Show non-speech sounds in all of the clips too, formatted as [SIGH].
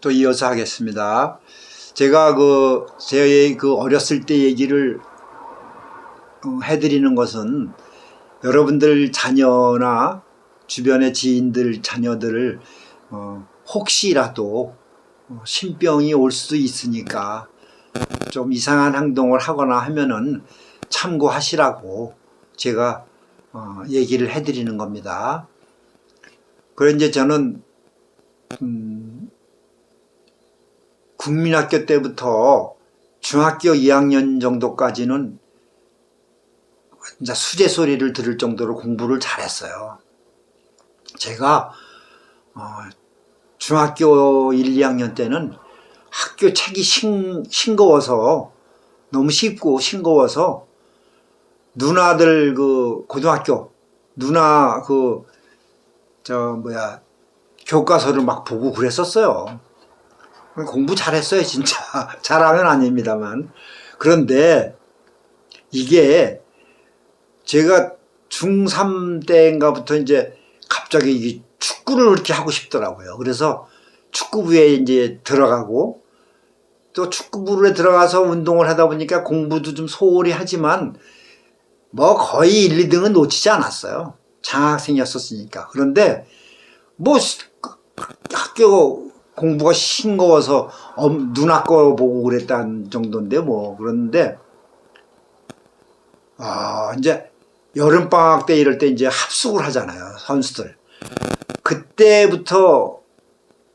또 이어서 하겠습니다. 제가 그, 제 그 어렸을 때 얘기를 어, 해드리는 것은 여러분들 자녀나 주변의 지인들 자녀들을 어, 혹시라도 어, 신병이 올 수도 있으니까 좀 이상한 행동을 하거나 하면은 참고하시라고 제가 어, 얘기를 해드리는 겁니다. 그래 이제 저는 음, 국민학교 때부터 중학교 2학년 정도까지는 진짜 수제 소리를 들을 정도로 공부를 잘했어요. 제가 어, 중학교 1, 2학년 때는 학교 책이 싱, 싱거워서 너무 쉽고 싱거워서 누나들 그 고등학교 누나 그 저 뭐야 교과서를 막 보고 그랬었어요. 공부 잘했어요 진짜 [LAUGHS] 자랑은 아닙니다만 그런데 이게 제가 중3 때인가부터 이제 갑자기 이 축구를 그렇게 하고 싶더라고요. 그래서 축구부에 이제 들어가고 또 축구부에 들어가서 운동을 하다 보니까 공부도 좀 소홀히 하지만 뭐 거의 1, 2등은 놓치지 않았어요. 장학생이었었으니까. 그런데 뭐 학교 공부가 싱거워서 누나 거 보고 그랬다는 정도인데 뭐. 그런데 아 이제 여름 방학 때 이럴 때 이제 합숙을 하잖아요 선수들. 그때부터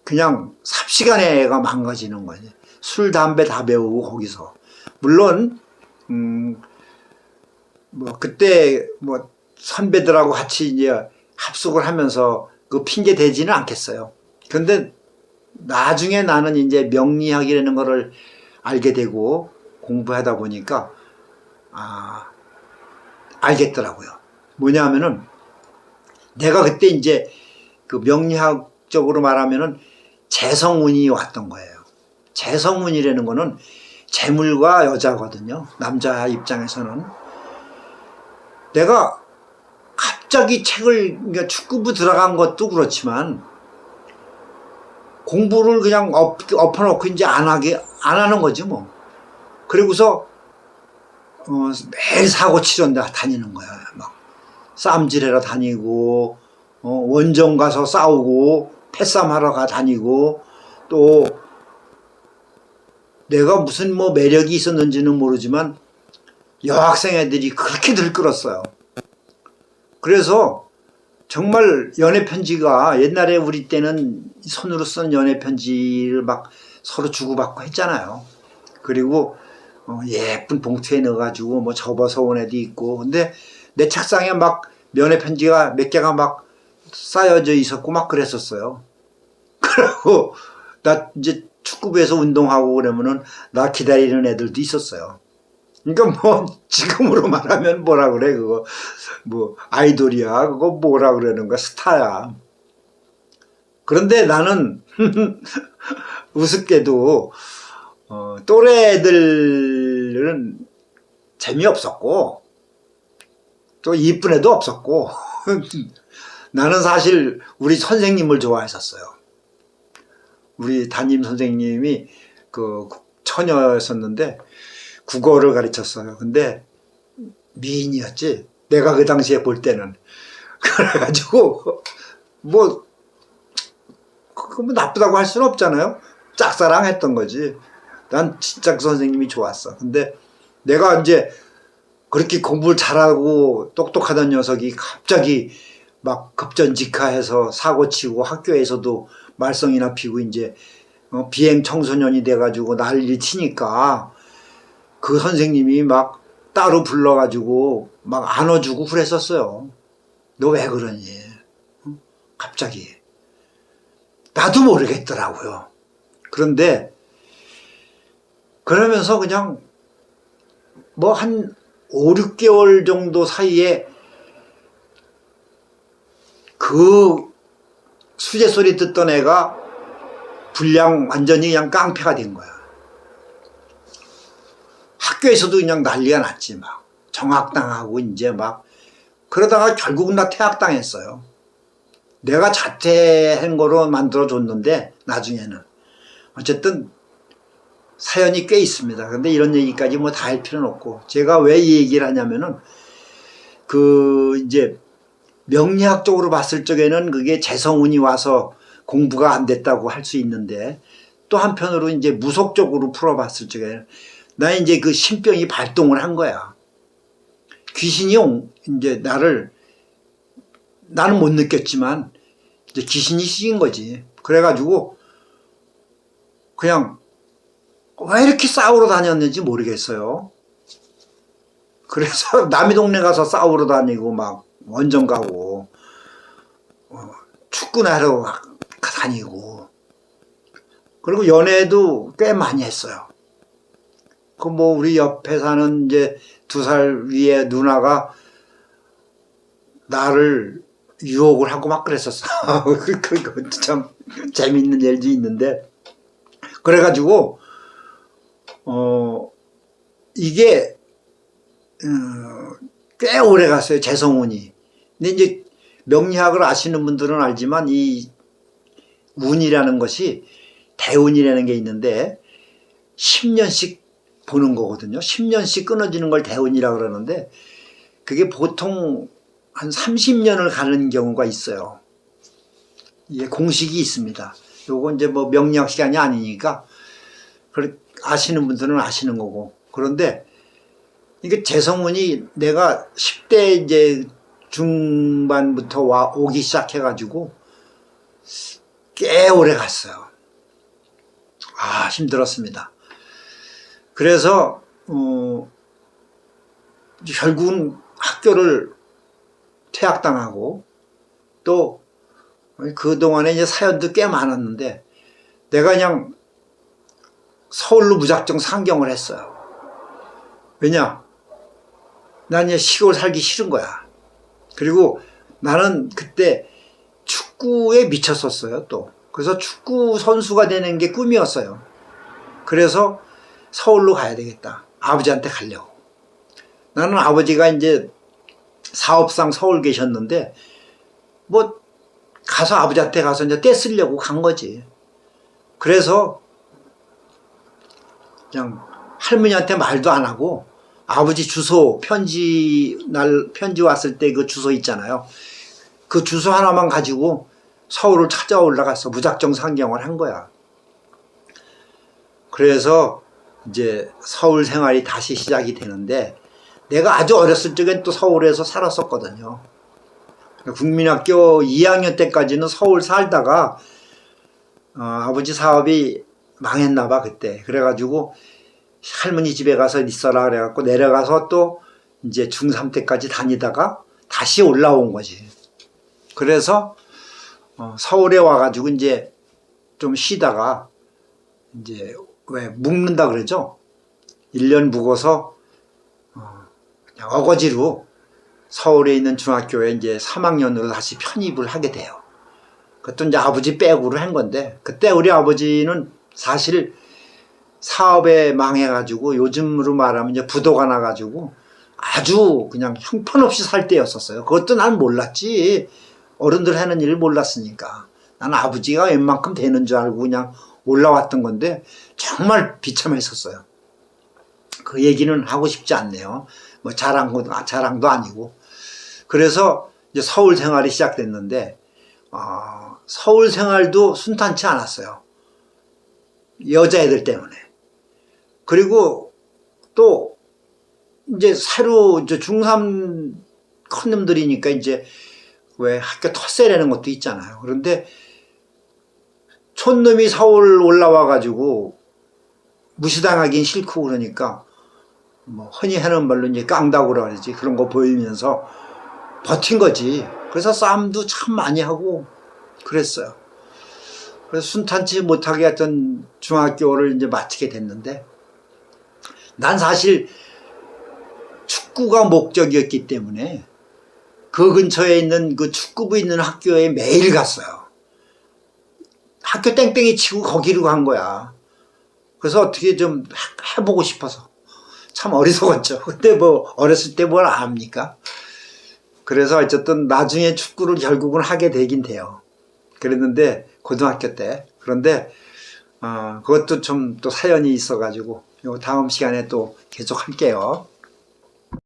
그냥 삽시간에가 망가지는 거지. 술 담배 다 배우고 거기서. 물론 음 뭐 그때 뭐 선배들하고 같이 이제 합숙을 하면서 그 핑계 대지는 않겠어요. 근데 나중에 나는 이제 명리학이라는 거를 알게 되고 공부하다 보니까 아 알겠더라고요. 뭐냐 하면은 내가 그때 이제 그 명리학적으로 말하면은 재성운이 왔던 거예요. 재성운이라는 거는 재물과 여자거든요. 남자 입장에서는 내가 갑자기 책을 그러니까 축구부 들어간 것도 그렇지만 공부를 그냥 엎, 엎어놓고 이제 안 하게 안 하는 거지 뭐. 그리고서 어, 매일 사고 치료인데 다니는 거야. 막 쌈질하러 다니고 어, 원정 가서 싸우고 패싸움하러 가 다니고 또 내가 무슨 뭐 매력이 있었는지는 모르지만 여학생 애들이 그렇게 들끓었어요. 그래서 정말 연애 편지가 옛날에 우리 때는 손으로 쓴 연애 편지를 막 서로 주고받고 했잖아요. 그리고 어, 예쁜 봉투에 넣어가지고 뭐 접어서 온 애도 있고 근데 내 책상에 막 연애 편지가 몇 개가 막 쌓여져 있었고 막 그랬었어요. [LAUGHS] 그리고 나 이제 축구부에서 운동하고 그러면은 나 기다리는 애들도 있었어요. 그러니까 뭐 [LAUGHS] 지금으로 말하면 뭐라 그래 그거? 뭐 아이돌이야 그거 뭐라 그러는 거야? 스타야. 그런데 나는 [LAUGHS] 우습게도 어, 또래 애들은 재미없었고 또 이쁜 애도 없었고 [LAUGHS] 나는 사실 우리 선생님을 좋아했었어요. 우리 담임 선생님이 그 처녀였었는데 국어를 가르쳤어요. 근데 미인이었지. 내가 그 당시에 볼 때는. [LAUGHS] 그래가지고 뭐 그거 뭐 나쁘다고 할 수는 없잖아요. 짝사랑했던 거지. 난 진짜 그 선생님이 좋았어. 근데 내가 이제 그렇게 공부를 잘하고 똑똑하던 녀석이 갑자기 막 급전직하해서 사고치고 학교에서도 말썽이나 피고 이제 어, 비행 청소년이 돼가지고 난리 치니까 그 선생님이 막 따로 불러가지고 막 안아주고 그랬었어요. 너 왜 그러니? 갑자기. 나도 모르겠더라고요. 그런데 그러면서 그냥 뭐 한 5, 6개월 정도 사이에 그 수제 소리 듣던 애가 분량 완전히 그냥 깡패가 된 거야. 학교에서도 그냥 난리가 났지 막 정학당하고 이제 막 그러다가 결국은 나 퇴학당했어요. 내가 자퇴한 거로 만들어 줬는데 나중에는 어쨌든 사연이 꽤 있습니다. 근데 이런 얘기까지 뭐 다 할 필요는 없고 제가 왜 이 얘기를 하냐면은 그 이제 명리학적으로 봤을 적에는 그게 재성운이 와서 공부가 안 됐다고 할 수 있는데 또 한편으로 이제 무속적으로 풀어봤을 적에는 나 이제 그 신병이 발동을 한 거야. 귀신이 온- 이제 나를 나는 못 느꼈지만 이제 귀신이 시킨 거지. 그래가지고 그냥 왜 이렇게 싸우러 다녔는지 모르겠어요. 그래서 [LAUGHS] 남의 동네 가서 싸우러 다니고 막 원정 가고 어, 축구나 하러 가- 다니고 그리고 연애도 꽤 많이 했어요. 그 뭐 우리 옆에 사는 이제 두 살 위에 누나가 나를 유혹을 하고 막 그랬었어. [LAUGHS] 그- 그거 참 재밌는 일도 있는데 그래가지고 어 이게 어, 꽤 오래 갔어요 재성운이. 근데 이제 명리학을 아시는 분들은 알지만 이 운이라는 것이 대운이라는 게 있는데 10년씩 보는 거거든요. 10년씩 끊어지는 걸 대운이라고 그러는데 그게 보통 한 30년을 가는 경우가 있어요. 이게 공식이 있습니다. 요거 이제 뭐 명리학 시간이 아니니까 아시는 분들은 아시는 거고. 그런데 이게 재성운이 내가 10대 이제 중반부터 와 오기 시작해 가지고 꽤 오래 갔어요. 아, 힘들었습니다. 그래서 어 결국은 학교를 퇴학당하고 또 그동안에 이제 사연도 꽤 많았는데 내가 그냥 서울로 무작정 상경을 했어요. 왜냐? 난 이제 시골 살기 싫은 거야. 그리고 나는 그때 축구에 미쳤었어요, 또. 그래서 축구 선수가 되는 게 꿈이었어요. 그래서 서울로 가야 되겠다. 아버지한테 가려고. 나는 아버지가 이제 사업상 서울 계셨는데, 뭐, 가서 아버지한테 가서 이제 떼쓰려고 간 거지. 그래서 그냥 할머니한테 말도 안 하고 아버지 주소 편지 날 편지 왔을 때 그 주소 있잖아요. 그 주소 하나만 가지고 서울을 찾아 올라가서 무작정 상경을 한 거야. 그래서 이제 서울 생활이 다시 시작이 되는데 내가 아주 어렸을 적엔 또 서울에서 살았었거든요. 국민학교 2학년 때까지는 서울 살다가 어, 아버지 사업이 망했나 봐 그때 그래가지고 할머니 집에 가서 있어라 그래갖고 내려가서 또 이제 중3 때까지 다니다가 다시 올라온 거지 그래서 어, 서울에 와가지고 이제 좀 쉬다가 이제 왜 묵는다 그러죠 1년 묵어서 어, 그냥 어거지로 서울에 있는 중학교에 이제 3학년으로 다시 편입을 하게 돼요 그것도 이제 아버지 빼고를 한 건데 그때 우리 아버지는 사실 사업에 망해가지고 요즘으로 말하면 이제 부도가 나가지고 아주 그냥 형편없이 살 때였었어요. 그것도 난 몰랐지. 어른들 하는 일을 몰랐으니까. 난 아버지가 웬만큼 되는 줄 알고 그냥 올라왔던 건데 정말 비참했었어요. 그 얘기는 하고 싶지 않네요. 뭐 자랑도, 자랑도 아니고. 그래서 이제 서울 생활이 시작됐는데 어, 서울 생활도 순탄치 않았어요. 여자애들 때문에. 그리고 또 이제 새로 이제 중3 큰 놈들이니까 이제 왜 학교 텃세라는 것도 있잖아요. 그런데 촌놈이 서울 올라와 가지고 무시당하긴 싫고 그러니까 뭐 흔히 하는 말로 이제 깡다고 그러지 그런 거 보이면서 버틴 거지. 그래서 싸움도 참 많이 하고 그랬어요. 그래서 순탄치 못하게 했던 중학교를 이제 마치게 됐는데 난 사실 축구가 목적이었기 때문에 그 근처에 있는 그 축구부 있는 학교에 매일 갔어요. 학교 땡땡이 치고 거기로 간 거야. 그래서 어떻게 좀 해- 해보고 싶어서. 참 어리석었죠. [LAUGHS] 근데 뭐 어렸을 때 뭘 압니까? 그래서 어쨌든 나중에 축구를 결국은 하게 되긴 돼요. 그랬는데 고등학교 때. 그런데 어, 그것도 좀 또 사연이 있어가지고 요 다음 시간에 또 계속 할게요.